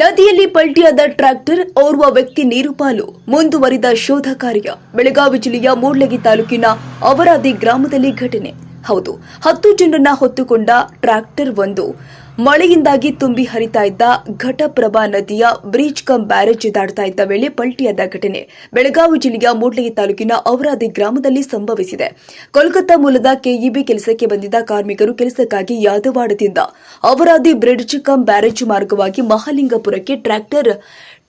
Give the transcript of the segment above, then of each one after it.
ನದಿಯಲ್ಲಿ ಪಲ್ಟಿಯಾದ ಟ್ರ್ಯಾಕ್ಟರ್ ಓರ್ವ ವ್ಯಕ್ತಿ ನೀರುಪಾಲು ಮುಂದುವರಿದ ಶೋಧ ಕಾರ್ಯ. ಬೆಳಗಾವಿ ಜಿಲ್ಲೆಯ ಮೂಡ್ಲಗಿ ತಾಲೂಕಿನ ಅವರಾದಿ ಗ್ರಾಮದಲ್ಲಿ ಘಟನೆ. ಹೌದು, ಹತ್ತು ಜನರನ್ನ ಹೊತ್ತುಕೊಂಡ ಟ್ರ್ಯಾಕ್ಟರ್ ಒಂದು. ಮಳೆಯಿಂದಾಗಿ ತುಂಬಿ ಹರಿತಾ ಇದ್ದ ಘಟಪ್ರಭಾ ನದಿಯ ಬ್ರಿಡ್ಜ್ ಕಮ್ ಬ್ಯಾರೇಜ್ ದಾಟ್ತಾ ಇದ್ದ ವೇಳೆ ಪಲ್ಟಿಯಾದ ಘಟನೆ. ಬೆಳಗಾವಿ ಜಿಲ್ಲೆಯ ಮೂಡ್ಲಗಿ ತಾಲೂಕಿನ ಔರಾದಿ ಗ್ರಾಮದಲ್ಲಿ ಸಂಭವಿಸಿದೆ. ಕೋಲ್ಕತ್ತಾ ಮೂಲದ ಕೆಇಬಿ ಕೆಲಸಕ್ಕೆ ಬಂದಿದ್ದ ಕಾರ್ಮಿಕರು ಕೆಲಸಕ್ಕಾಗಿ ಯಾದವಾಡದಿಂದ ಅವರಾದಿ ಬ್ರಿಡ್ಜ್ ಕಮ್ ಬ್ಯಾರೇಜ್ ಮಾರ್ಗವಾಗಿ ಮಹಾಲಿಂಗಪುರಕ್ಕೆ ಟ್ರ್ಯಾಕ್ಟರ್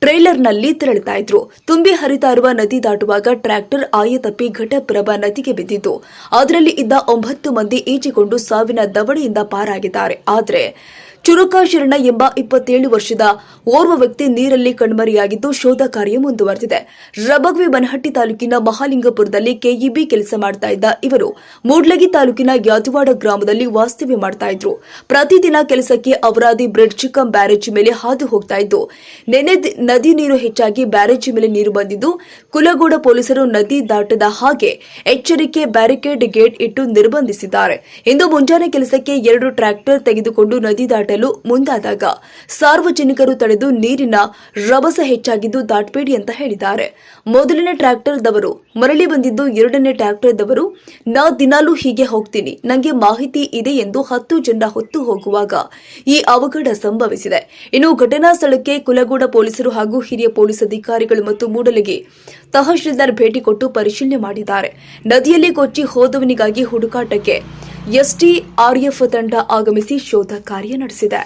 ಟ್ರೇಲರ್ನಲ್ಲಿ ತೆರಳುತ್ತಾ ಇದ್ರು. ತುಂಬಿ ಹರಿತಾ ಇರುವ ನದಿ ದಾಟುವಾಗ ಟ್ರ್ಯಾಕ್ಟರ್ ಆಯ ತಪ್ಪಿ ಘಟಪ್ರಭಾ ನದಿಗೆ ಬಿದ್ದಿತ್ತು ಅದರಲ್ಲಿ ಇದ್ದ ಒಂಬತ್ತು ಮಂದಿ ಈಜಿಕೊಂಡು ಸಾವಿನ ದವಡೆಯಿಂದ ಪಾರಾಗಿದ್ದಾರೆ. ಆದರೆ ಚುರುಕಾ ಶರಣ ಎಂಬ ಇಪ್ಪತ್ತೇಳು ವರ್ಷದ ಓರ್ವ ವ್ಯಕ್ತಿ ನೀರಲ್ಲಿ ಕಣ್ಮರೆಯಾಗಿದ್ದು ಶೋಧ ಕಾರ್ಯ ಮುಂದುವರೆದಿದೆ. ರಬಗ್ವಿ ಬನಹಟ್ಟಿ ತಾಲೂಕಿನ ಮಹಾಲಿಂಗಪುರದಲ್ಲಿ ಕೆಇಬಿ ಕೆಲಸ ಮಾಡ್ತಾ ಇದ್ದ ಇವರು ಮೂಡ್ಲಗಿ ತಾಲೂಕಿನ ಯಾದವಾಡ ಗ್ರಾಮದಲ್ಲಿ ವಾಸ್ತವ್ಯ ಮಾಡ್ತಾ ಇದ್ರು. ಪ್ರತಿದಿನ ಕೆಲಸಕ್ಕೆ ಅವರಾದಿ ಬ್ರಿಡ್ಜ್ ಕಮ್ ಬ್ಯಾರೇಜ್ ಮೇಲೆ ಹಾದು ಹೋಗ್ತಾ ಇದ್ದು ನದಿ ನೀರು ಹೆಚ್ಚಾಗಿ ಬ್ಯಾರೇಜ್ ಮೇಲೆ ನೀರು ಬಂದಿದ್ದು, ಕುಲಗೋಡ ಪೊಲೀಸರು ನದಿ ದಾಟದ ಹಾಗೆ ಎಚ್ಚರಿಕೆ ಬ್ಯಾರಿಕೇಡ್ ಗೇಟ್ ಇಟ್ಟು ನಿರ್ಬಂಧಿಸಿದ್ದಾರೆ. ಇಂದು ಮುಂಜಾನೆ ಕೆಲಸಕ್ಕೆ ಎರಡು ಟ್ರ್ಯಾಕ್ಟರ್ ತೆಗೆದುಕೊಂಡು ನದಿ ದಾಟಲು ಮುಂದಾದಾಗ ಸಾರ್ವಜನಿಕರು ತಡೆದು ನೀರಿನ ರಭಸ ಹೆಚ್ಚಾಗಿದ್ದು ದಾಟಬೇಡಿ ಅಂತ ಹೇಳಿದ್ದಾರೆ. ಮೊದಲನೇ ಟ್ರ್ಯಾಕ್ಟರ್ದವರು ಮರಳಿ ಬಂದಿದ್ದು, ಎರಡನೇ ಟ್ರ್ಯಾಕ್ಟರ್ದವರು, ನಾ ದಿನಾಲೂ ಹೀಗೆ ಹೋಗ್ತೀನಿ ನನಗೆ ಮಾಹಿತಿ ಇದೆ ಎಂದು ಹತ್ತು ಜನ ಹೊತ್ತು ಹೋಗುವಾಗ ಈ ಅವಘಡ ಸಂಭವಿಸಿದೆ. ಇನ್ನು ಘಟನಾ ಸ್ಥಳಕ್ಕೆ ಕುಲಗೋಡ ಪೊಲೀಸರು ಹಾಗೂ ಹಿರಿಯ ಪೊಲೀಸ್ ಅಧಿಕಾರಿಗಳು ಮತ್ತು ಮೂಡಲಗಿ ತಹಶೀಲ್ದಾರ್ ಭೇಟಿ ಕೊಟ್ಟು ಪರಿಶೀಲನೆ ಮಾಡಿದ್ದಾರೆ. ನದಿಯಲ್ಲಿ ಕೊಚ್ಚಿ ಹೋದವನಿಗಾಗಿ ಹುಡುಕಾಟಕ್ಕೆ ಎಸ್ಟಿಆರ್ಎಫ್ ತಂಡ ಆಗಮಿಸಿ ಶೋಧ ಕಾರ್ಯ ನಡೆಸಿದೆ.